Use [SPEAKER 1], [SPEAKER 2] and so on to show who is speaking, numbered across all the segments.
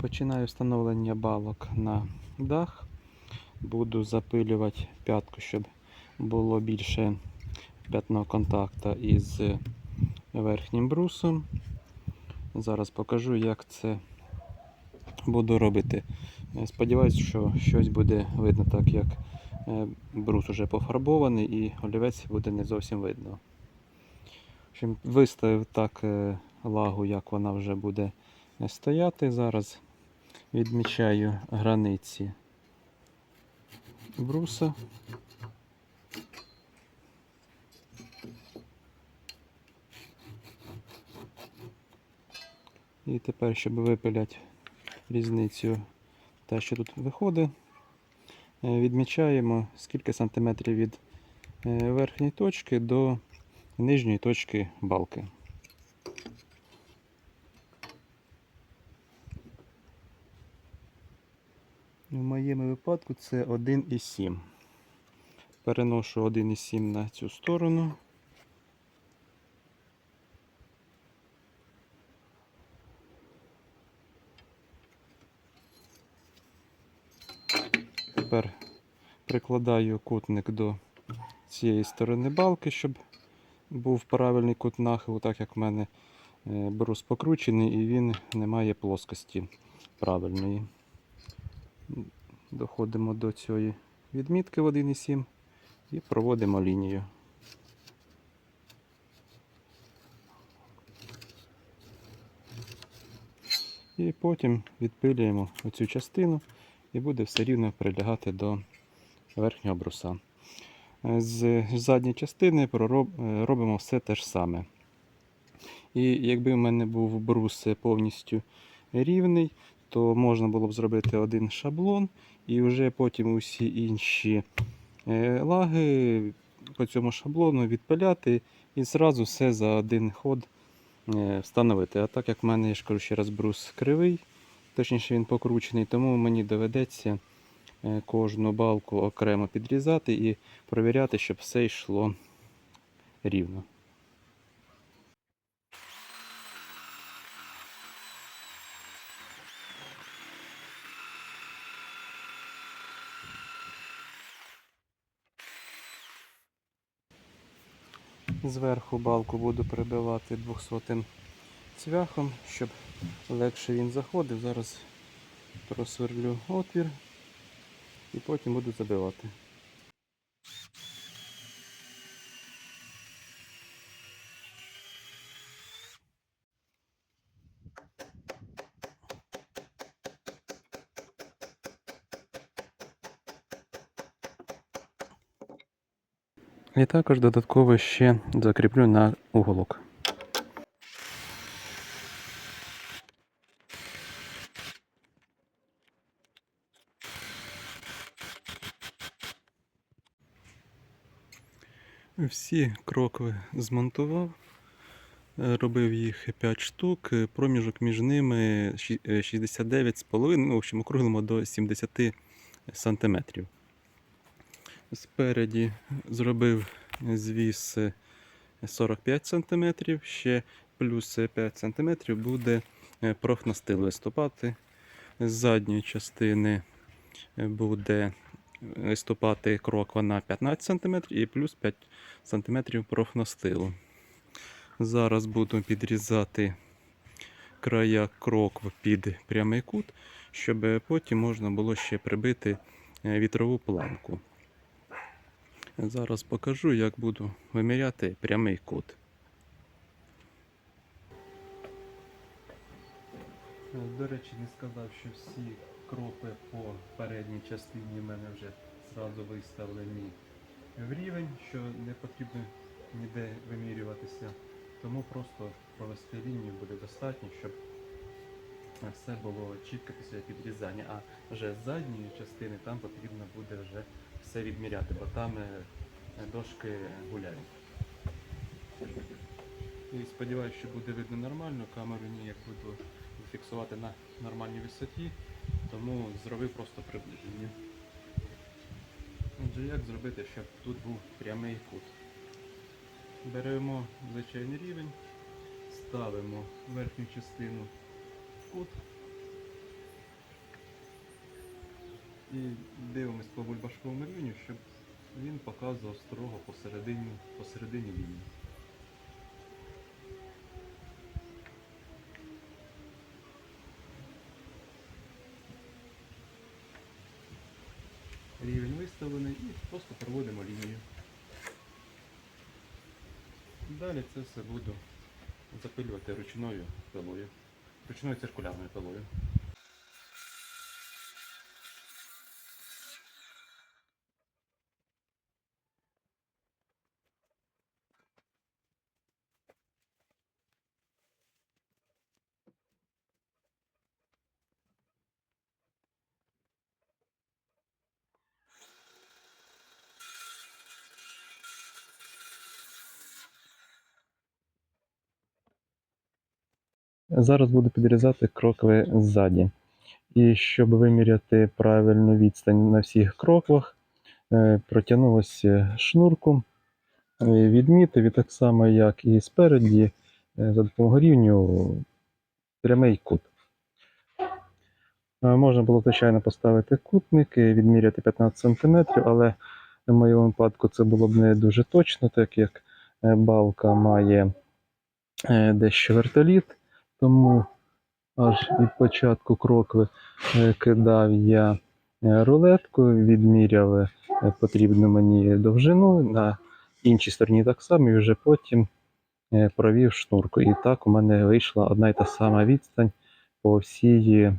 [SPEAKER 1] Починаю встановлення балок на дах. Буду запилювати п'ятку, щоб було більше п'ятного контакту із верхнім брусом. Зараз покажу, як це буду робити. Сподіваюсь, що щось буде видно, так як е, брус уже пофарбований і олівець буде не зовсім видно. Виставив так е, лагу, як вона вже буде е, стояти. Зараз відмічаю границі бруса. І тепер, щоб випиляти різницю, те, що тут виходить, е, відмічаємо скільки сантиметрів від е, верхньої точки до нижньої точки балки. В моєму випадку це 1,7. Переношу 1,7 на цю сторону. Тепер прикладаю кутник до цієї сторони балки, щоб був правильний кут нахилу, так як в мене е, брус покручений і він не має плоскості правильної. Доходимо до цієї відмітки в 1,7 і проводимо лінію. І потім відпилюємо оцю частину і буде все рівно прилягати до верхнього бруса. З задньої частини е, робимо все те ж саме. І якби в мене був брус повністю рівний, то можна було б зробити один шаблон і вже потім усі інші е, лаги по цьому шаблону відпиляти і зразу все за один ход е, встановити. А так як в мене, я ж кажу ще раз, брус кривий, точніше він покручений, тому мені доведеться е, кожну балку окремо підрізати і провіряти, щоб все йшло рівно. Зверху балку буду прибивати 200 цвяхом, щоб легше він заходив. Зараз просверлю отвір і потім буду забивати. І також додатково ще закріплю на уголок. Всі крокви змонтував, Е, робив їх 5 штук, е, проміжок між ними е, 69,5, ну, в общем, округлимо до 70 сантиметрів. Спереді зробив звіс е, 45 см, ще плюс 5 см буде е, профнастил виступати. З задньої частини е, буде виступати кроква на 15 см і плюс 5 см профнастилу. Зараз буду підрізати края крокв під прямий кут, щоб потім можна було ще прибити е, вітрову планку. Зараз покажу, як буду виміряти прямий кут. Е, До речі, не сказав, що всі кропи по передній частині в мене вже зразу виставлені в рівень, що не потрібно ніде вимірюватися. Тому просто провести лінію буде достатньо, щоб все було чітко після підрізання. А вже задньої частини там потрібно буде вже все відміряти, бо там е, дошки гуляють. І сподіваюся, що буде видно нормально. Камеру ніяк буду фіксувати на нормальній висоті, тому зробив просто приближення. Отже, як зробити, щоб тут був прямий кут? Беремо звичайний рівень, ставимо верхню частину в кут І дивимось по бульбашковому рівню, щоб він показував строго посередині, посередині лінії. Рівень виставлений і просто проводимо лінію. Далі це все буду запилювати ручною пилою, ручною циркулярною пилою. Зараз буду підрізати крокви ззаді. І щоб виміряти правильну відстань на всіх кроквах, е, ось е, шнурку, е, відмітив і так само, як і спереді, за допомогою рівню прямий кут. Можна було, звичайно, поставити кутник і відміряти 15 см, але в моєму випадку це було б не дуже точно, так як балка має дещо вертоліт, тому аж від початку крокви е, кидав я е, рулетку, відміряв е, потрібну мені довжину, на іншій стороні так само, і вже потім провів шнурку. І так у мене вийшла одна і та сама відстань по, всій,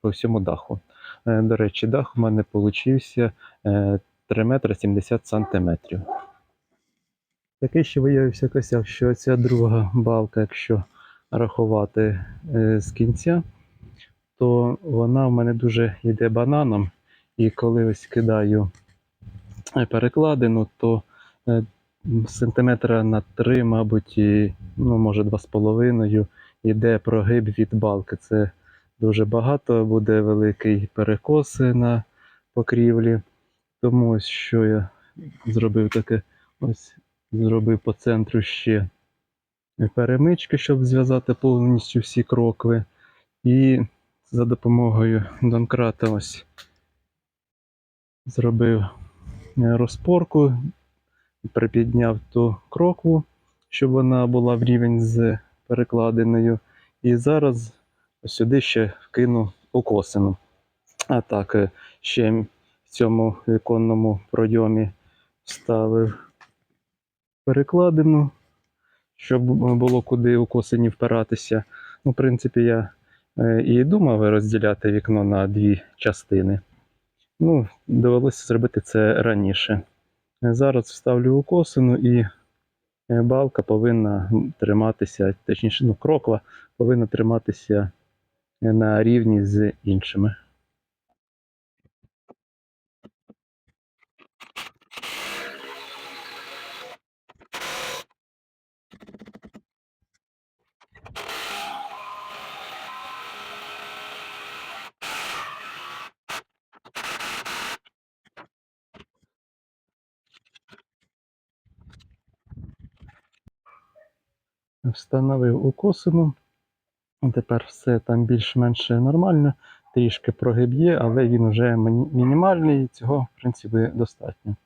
[SPEAKER 1] по всьому даху. До речі, дах у мене получився е, 3 метри 70 сантиметрів. Такий ще виявився косяк, що ця друга балка, якщо рахувати е, з кінця, то вона в мене дуже йде бананом. І коли ось кидаю е, перекладину, то е, сантиметра на 3, мабуть, і, ну, може, 2,5 йде прогиб від балки. Це дуже багато, буде великий перекос на покрівлі. Тому ось що я зробив таке, ось зробив по центру ще перемички, щоб зв'язати повністю всі крокви. І за допомогою донкрата ось зробив е, розпорку, припідняв ту крокву, щоб вона була в рівень з перекладиною. І зараз сюди ще вкину укосину. А так, е, ще в цьому віконному пройомі вставив перекладину, щоб було куди укосині впиратися. Ну, в принципі, я е, і думав розділяти вікно на дві частини. Ну, довелося зробити це раніше. Е, Зараз вставлю укосину і е, балка повинна триматися, точніше, ну, кроква повинна триматися е, на рівні з іншими. Встановив укосину. Тепер все там більш-менш нормально. Трішки прогиб є, але він вже мінімальний, і цього, в принципі, достатньо.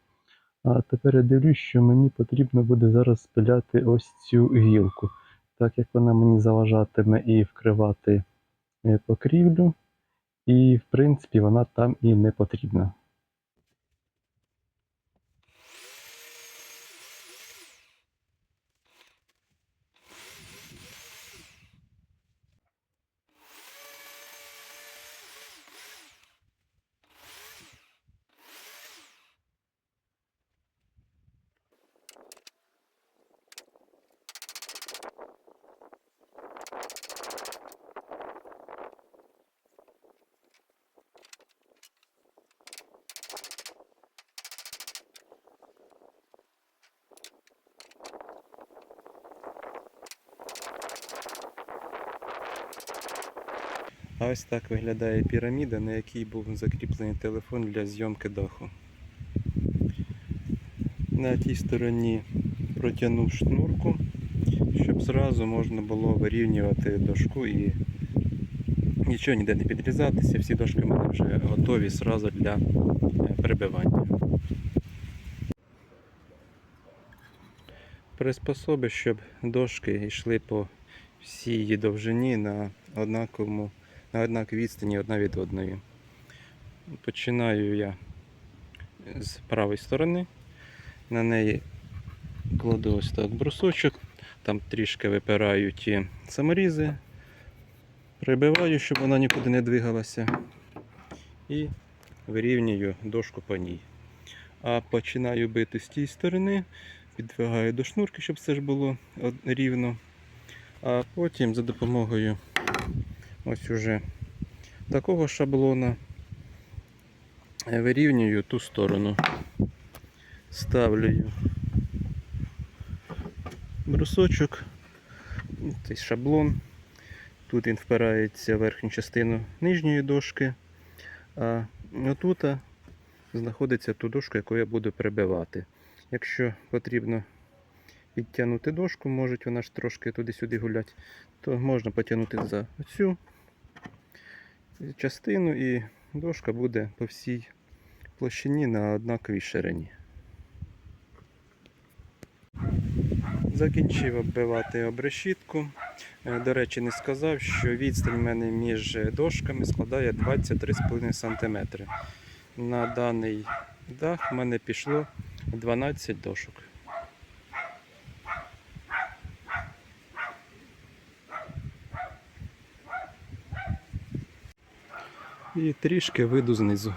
[SPEAKER 1] А тепер я дивлюсь, що мені потрібно буде зараз спиляти ось цю гілку, так як вона мені заважатиме і вкривати е, покрівлю, і, в принципі, вона там і не потрібна. А ось так виглядає піраміда, на якій був закріплений телефон для зйомки даху. На тій стороні протягнув шнурку, щоб зразу можна було вирівнювати дошку і нічого ніде не підрізатися, всі дошки в мене вже готові зразу для е, прибивання. Приспособи, щоб дошки йшли по всій її довжині на однаковому, на однаковій відстані одна від одної. Починаю я з правої сторони. На неї кладу ось так брусочок, там трішки випираю ті саморізи, прибиваю, щоб вона нікуди не двигалася. І вирівнюю дошку по ній. А починаю бити з тієї сторони, підвигаю до шнурки, щоб все ж було рівно. А потім за допомогою ось уже такого шаблона вирівнюю ту сторону. Ставлю брусочок, цей шаблон. Тут він впирається в верхню частину нижньої дошки, а отут знаходиться ту дошку, яку я буду прибивати. Якщо потрібно підтягнути дошку, може вона ж трошки туди-сюди гуляти, то можна потягнути за цю частину і дошка буде по всій площині на однаковій ширині. Закінчив оббивати обрешітку. Е, До речі, не сказав, що відстань в мене між дошками складає 23,5 см. На даний дах в мене пішло 12 дошок. І трішки виду знизу.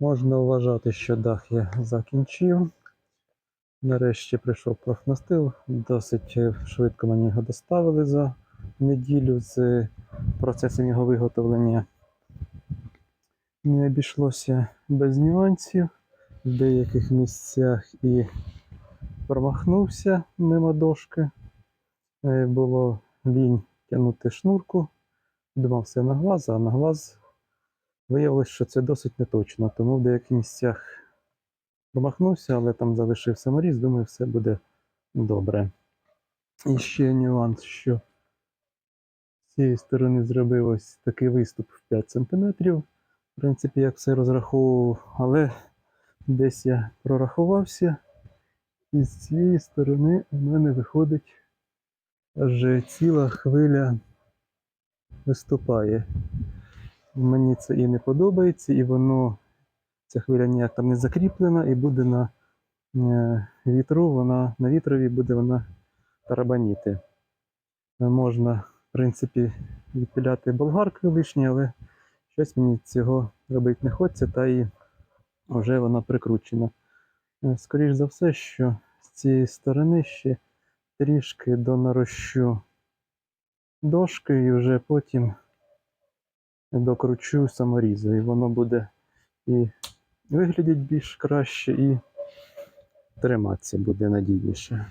[SPEAKER 1] Можна вважати, що дах я закінчив. Нарешті прийшов профнастил. Досить е, швидко мені його доставили за неділю з процесом його виготовлення. Не обійшлося без нюансів. В деяких місцях і промахнувся мимо дошки. Е, Було лінь тягнути шнурку. Думав все на глаз, а на глаз Виявилось, що це досить неточно, тому в деяких місцях промахнувся, але там залишив саморіз, думаю, все буде добре. І ще нюанс, що з цієї сторони зробив ось такий виступ в 5 см. В принципі, як все розраховував, але десь я прорахувався, і з цієї сторони у мене виходить аж ціла хвиля виступає. Мені це і не подобається, і воно, ця хвиля ніяк там не закріплена, і буде на е, вітру, вона на вітрові буде вона тарабаніти. Е, Можна, в принципі, відпиляти болгаркою лишні, але щось мені цього робити не хочеться, та і вже вона прикручена. Е, Скоріш за все, що з цієї сторони ще трішки донарощу дошки і вже потім докручу саморізу, і воно буде і виглядіть більш краще, і триматися буде надійніше.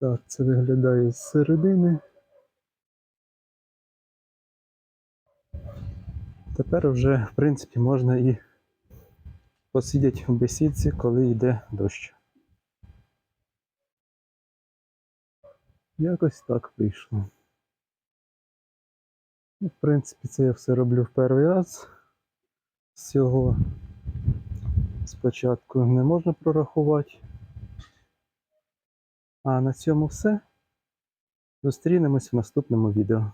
[SPEAKER 1] Так, це виглядає з середини. Тепер вже, в принципі, можна і посидіти в бесідці, коли йде дощ. Якось так вийшло. Ну, В принципі, це я все роблю в перший раз. З цього спочатку не можна прорахувати. А на цьому все. Зустрінемось в наступному відео.